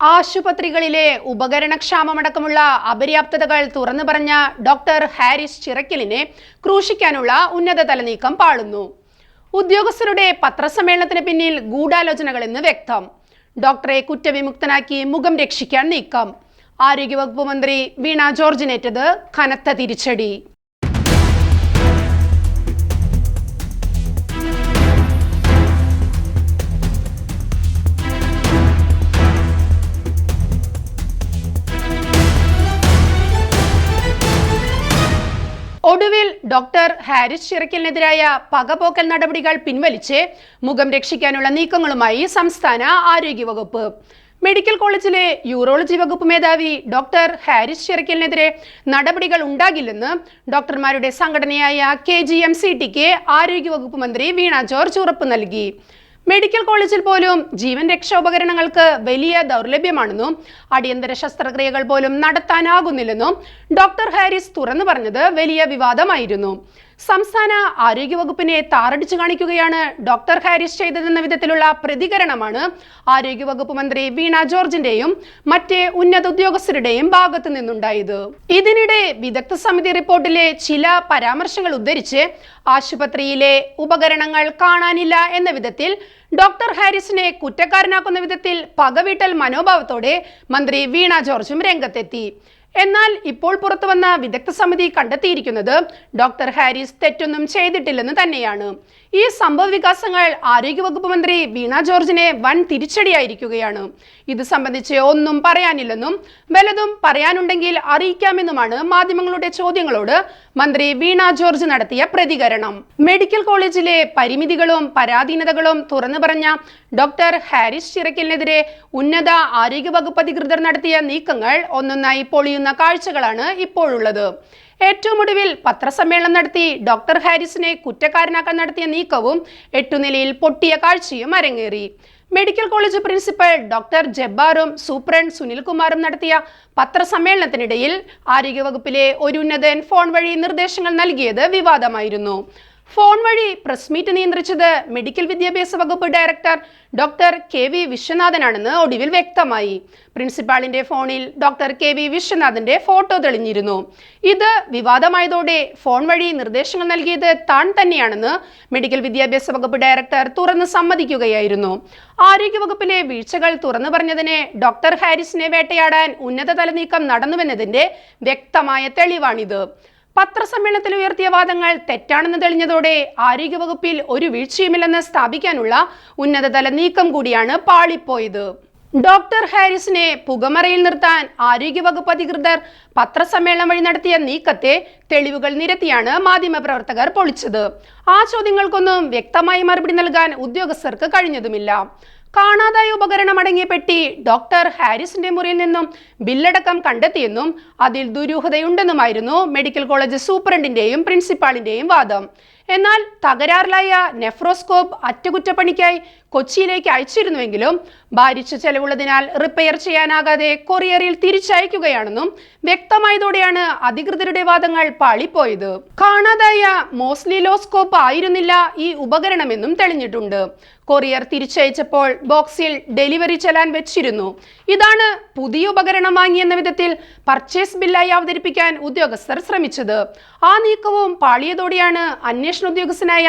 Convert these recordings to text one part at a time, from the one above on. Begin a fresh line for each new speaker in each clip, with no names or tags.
ആശുപത്രികളിലെ ഉപകരണക്ഷാമമടക്കമുള്ള അപര്യാപ്തതകൾ തുറന്നു പറഞ്ഞ ഡോക്ടർ ഹാരിസ് ചിറക്കലിനെ ക്രൂശിക്കാനുള്ള ഉന്നതതല നീക്കം പാളുന്നു. ഉദ്യോഗസ്ഥരുടെ പത്രസമ്മേളനത്തിന് പിന്നിൽ ഗൂഢാലോചനകളെന്ന് വ്യക്തം. ഡോക്ടറെ കുറ്റവിമുക്തനാക്കി മുഖം രക്ഷിക്കാൻ നീക്കം. ആരോഗ്യവകുപ്പ് മന്ത്രി വീണ ജോർജിനേറ്റത് കനത്ത തിരിച്ചടി. ഡോക്ടർ ഹാരിസ് ഷിറക്കലിനെതിരായ പകപോക്കൽ നടപടികൾ പിൻവലിച്ച് മുഖം രക്ഷിക്കാനുള്ള നീക്കങ്ങളുമായി സംസ്ഥാന ആരോഗ്യവകുപ്പ്. മെഡിക്കൽ കോളേജിലെ യൂറോളജി വകുപ്പ് മേധാവി ഡോക്ടർ ഹാരിസ് ഷിറക്കലിനെതിരെ നടപടികൾ ഉണ്ടാകില്ലെന്ന് ഡോക്ടർമാരുടെ സംഘടനയായ കെ ജി എം സി ടിക്ക് ആരോഗ്യവകുപ്പ് മന്ത്രി വീണ ജോർജ് ഉറപ്പ് നൽകി. മെഡിക്കൽ കോളേജിൽ പോലും ജീവൻ രക്ഷാ ഉപകരണങ്ങൾക്ക് വലിയ ദൗർലഭ്യമാണെന്നും അടിയന്തര ശസ്ത്രക്രിയകൾ പോലും നടത്താനാകുന്നില്ലെന്നും ഡോക്ടർ ഹാരിസ് തുറന്നു പറഞ്ഞത് വലിയ വിവാദമായിരുന്നു. സംസ്ഥാന ആരോഗ്യവകുപ്പിനെ താറടിച്ചു കാണിക്കുകയാണ് ഡോക്ടർ ഹാരിസ് ചെയ്തതെന്ന വിധത്തിലുള്ള പ്രതികരണമാണ് ആരോഗ്യവകുപ്പ് മന്ത്രി വീണ ജോർജിന്റെയും മറ്റ് ഉന്നത ഉദ്യോഗസ്ഥരുടെയും ഭാഗത്തു നിന്നുണ്ടായത്. ഇതിനിടെ വിദഗ്ധ സമിതി റിപ്പോർട്ടിലെ ചില പരാമർശങ്ങൾ ഉദ്ധരിച്ച് ആശുപത്രിയിലെ ഉപകരണങ്ങൾ കാണാനില്ല എന്ന വിധത്തിൽ ഡോക്ടർ ഹാരിസിനെ കുറ്റക്കാരനാക്കുന്ന വിധത്തിൽ പകവീട്ടൽ മനോഭാവത്തോടെ മന്ത്രി വീണ ജോർജും രംഗത്തെത്തി. എന്നാൽ ഇപ്പോൾ പുറത്തു വന്ന വിദഗ്ധ സമിതി കണ്ടെത്തിയിരിക്കുന്നത് ഡോക്ടർ ഹാരിസ് തെറ്റൊന്നും ചെയ്തിട്ടില്ലെന്ന് തന്നെയാണ്. ഈ സംഭവ വികാസങ്ങൾ ആരോഗ്യവകുപ്പ് മന്ത്രി വീണ ജോർജിനെ വൻ തിരിച്ചടിയായിരിക്കുകയാണ്. ഇത് സംബന്ധിച്ച് ഒന്നും പറയാനില്ലെന്നും വലതും പറയാനുണ്ടെങ്കിൽ അറിയിക്കാമെന്നുമാണ് മാധ്യമങ്ങളുടെ ചോദ്യങ്ങളോട് മന്ത്രി വീണ ജോർജ് നടത്തിയ പ്രതികരണം. മെഡിക്കൽ കോളേജിലെ പരിമിതികളും പരാധീനതകളും തുറന്നു പറഞ്ഞ ഡോക്ടർ ഹാരിസ് ചിറക്കലിനെതിരെ ഉന്നത ആരോഗ്യവകുപ്പ് അധികൃതർ നടത്തിയ നീക്കങ്ങൾ ഒന്നൊന്നായി പൊളിയുന്ന കാഴ്ചകളാണ് ഇപ്പോഴുള്ളത്. ഏറ്റവും ഒടുവിൽ പത്രസമ്മേളനം നടത്തി ഡോക്ടർ ഹാരിസിനെ കുറ്റക്കാരനാക്കാൻ നടത്തിയ നീക്കവും എട്ടുനിലയിൽ പൊട്ടിയ കാഴ്ചയും അരങ്ങേറി. മെഡിക്കൽ കോളേജ് പ്രിൻസിപ്പൽ ഡോക്ടർ ജബ്ബാറും സൂപ്രണ്ട് സുനിൽകുമാറും നടത്തിയ പത്രസമ്മേളനത്തിനിടയിൽ ആരോഗ്യവകുപ്പിലെ ഒരു ഉന്നതൻ ഫോൺ വഴി നിർദ്ദേശങ്ങൾ നൽകിയത് വിവാദമായിരുന്നു. ഫോൺ വഴി പ്രസ് മീറ്റ് നിയന്ത്രിച്ചത് മെഡിക്കൽ വിദ്യാഭ്യാസ വകുപ്പ് ഡയറക്ടർ ഡോക്ടർ കെ വി വിശ്വനാഥനാണെന്ന് ഒടുവിൽ വ്യക്തമായി. പ്രിൻസിപ്പാളിന്റെ ഫോണിൽ ഡോക്ടർ കെ വി വിശ്വനാഥന്റെ ഫോട്ടോ തെളിഞ്ഞിരുന്നു. ഇത് വിവാദമായതോടെ ഫോൺ വഴി നിർദ്ദേശങ്ങൾ നൽകിയത് താൻ തന്നെയാണെന്ന് മെഡിക്കൽ വിദ്യാഭ്യാസ വകുപ്പ് ഡയറക്ടർ തുറന്ന് സമ്മതിക്കുകയായിരുന്നു. ആരോഗ്യവകുപ്പിലെ വീഴ്ചകൾ തുറന്നു പറഞ്ഞതിന് ഡോക്ടർ ഹാരിസിനെ വേട്ടയാടാൻ ഉന്നതതല നീക്കം നടന്നുവെന്നതിന്റെ വ്യക്തമായ തെളിവാണിത്. പത്രസമ്മേളനത്തിൽ ഉയർത്തിയ വാദങ്ങൾ തെറ്റാണെന്ന് തെളിഞ്ഞതോടെ ആരോഗ്യവകുപ്പിൽ ഒരു വീഴ്ചയുമില്ലെന്ന് സ്ഥാപിക്കാനുള്ള ഉന്നതതല നീക്കം കൂടിയാണ് പാളിപ്പോയത്. ഡോക്ടർ ഹാരിസിനെ പുകമറയിൽ നിർത്താൻ ആരോഗ്യവകുപ്പ് അധികൃതർ പത്രസമ്മേളനം വഴി നടത്തിയ നീക്കത്തെ തെളിവുകൾ നിരത്തിയാണ് മാധ്യമപ്രവർത്തകർ പൊളിച്ചത്. ആ ചോദ്യങ്ങൾക്കൊന്നും വ്യക്തമായി മറുപടി നൽകാൻ ഉദ്യോഗസ്ഥർക്ക് കഴിഞ്ഞതുമില്ല. കാണാതായ ഉപകരണം അടങ്ങിയ പെട്ടി ഡോക്ടർ ഹാരിസിന്റെ മുറിയിൽ നിന്നും ബില്ലടക്കം കണ്ടെത്തിയെന്നും അതിൽ ദുരൂഹതയുണ്ടെന്നുമായിരുന്നു മെഡിക്കൽ കോളേജ് സൂപ്രണ്ടിന്റെയും പ്രിൻസിപ്പാളിന്റെയും വാദം. എന്നാൽ തകരാറിലായ നെഫ്രോസ്കോപ്പ് അറ്റകുറ്റപ്പണിക്കായി കൊച്ചിയിലേക്ക് അയച്ചിരുന്നുവെങ്കിലും ഭാരിച്ച ചെലവുള്ളതിനാൽ റിപ്പയർ ചെയ്യാനാകാതെ കൊറിയറിൽ തിരിച്ചയക്കുകയാണെന്നും വ്യക്തമായതോടെയാണ് അധികൃതരുടെ വാദങ്ങൾ പാളിപ്പോയത്. കാണാതായ മോസ്ലിലോസ്കോപ്പ് ആയിരുന്നില്ല ഈ ഉപകരണമെന്നും തെളിഞ്ഞിട്ടുണ്ട്. കൊറിയർ തിരിച്ചയച്ചപ്പോൾ ബോക്സിൽ ഡെലിവറി ചെലാൻ വെച്ചിരുന്നു. ഇതാണ് പുതിയ ഉപകരണം വാങ്ങിയെന്ന വിധത്തിൽ പർച്ചേസ് ബില്ലായി അവതരിപ്പിക്കാൻ ഉദ്യോഗസ്ഥർ ശ്രമിച്ചത്. ആ നീക്കവും പാളിയതോടെയാണ് അന്വേഷണ ഉദ്യോഗസ്ഥനായ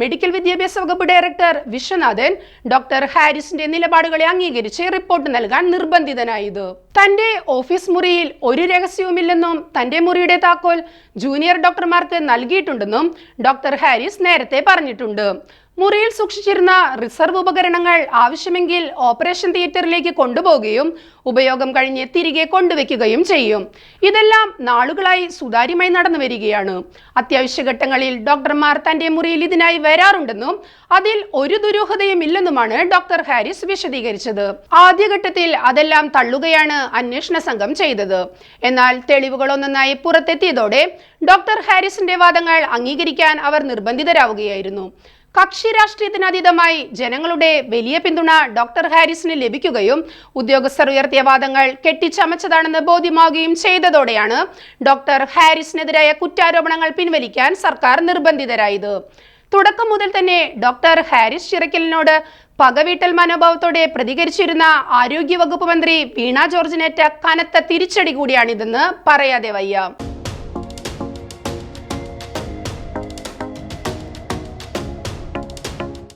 മെഡിക്കൽ വിദ്യാഭ്യാസ വകുപ്പ് ഡയറക്ടർ വിശ്വനാഥൻ ഡോക്ടർ ഹാരിസിന്റെ നിലപാടുകളെ അംഗീകരിച്ച് റിപ്പോർട്ട് നൽകാൻ നിർബന്ധിതനായത്. തന്റെ ഓഫീസ് മുറിയിൽ ഒരു രഹസ്യവുമില്ലെന്നും തന്റെ മുറിയുടെ താക്കോൽ ജൂനിയർ ഡോക്ടർമാർക്ക് നൽകിയിട്ടുണ്ടെന്നും ഡോക്ടർ ഹാരിസ് നേരത്തെ പറഞ്ഞിട്ടുണ്ട്. മുറിയിൽ സൂക്ഷിച്ചിരുന്ന റിസർവ് ഉപകരണങ്ങൾ ആവശ്യമെങ്കിൽ ഓപ്പറേഷൻ തിയേറ്ററിലേക്ക് കൊണ്ടുപോകുകയും ഉപയോഗം കഴിഞ്ഞ് തിരികെ കൊണ്ടുവയ്ക്കുകയും ചെയ്യും. ഇതെല്ലാം നാളുകളായി സുതാര്യമായി നടന്നു വരികയാണ്. അത്യാവശ്യ ഘട്ടങ്ങളിൽ ഡോക്ടർമാർ തന്റെ മുറിയിൽ ഇതിനായി വരാറുണ്ടെന്നും അതിൽ ഒരു ദുരൂഹതയും ഇല്ലെന്നുമാണ് ഡോക്ടർ ഹാരിസ് വിശദീകരിച്ചത്. ആദ്യഘട്ടത്തിൽ അതെല്ലാം തള്ളുകയാണ് അന്വേഷണ സംഘം ചെയ്തത്. എന്നാൽ തെളിവുകൾ ഒന്നൊന്നായി പുറത്തെത്തിയതോടെ ഡോക്ടർ ഹാരിസിന്റെ വാദങ്ങൾ അംഗീകരിക്കാൻ അവർ നിർബന്ധിതരാവുകയായിരുന്നു. കക്ഷി രാഷ്ട്രീയത്തിനതീതമായി ജനങ്ങളുടെ വലിയ പിന്തുണ ഡോക്ടർ ഹാരിസിന് ലഭിക്കുകയും ഉദ്യോഗസ്ഥർ ഉയർത്തിയ വാദങ്ങൾ കെട്ടിച്ചമച്ചതാണെന്ന് ബോധ്യമാവുകയും ചെയ്തതോടെയാണ് ഡോക്ടർ ഹാരിസിനെതിരായ കുറ്റാരോപണങ്ങൾ പിൻവലിക്കാൻ സർക്കാർ നിർബന്ധിതരായത്. തുടക്കം മുതൽ തന്നെ ഡോക്ടർ ഹാരിസ് ചിറക്കലിനോട് പകവീട്ടൽ മനോഭാവത്തോടെ പ്രതികരിച്ചിരുന്ന ആരോഗ്യവകുപ്പ് മന്ത്രി വീണ ജോർജിനേറ്റ കനത്ത തിരിച്ചടി കൂടിയാണിതെന്ന് പറയാതെ വയ്യ.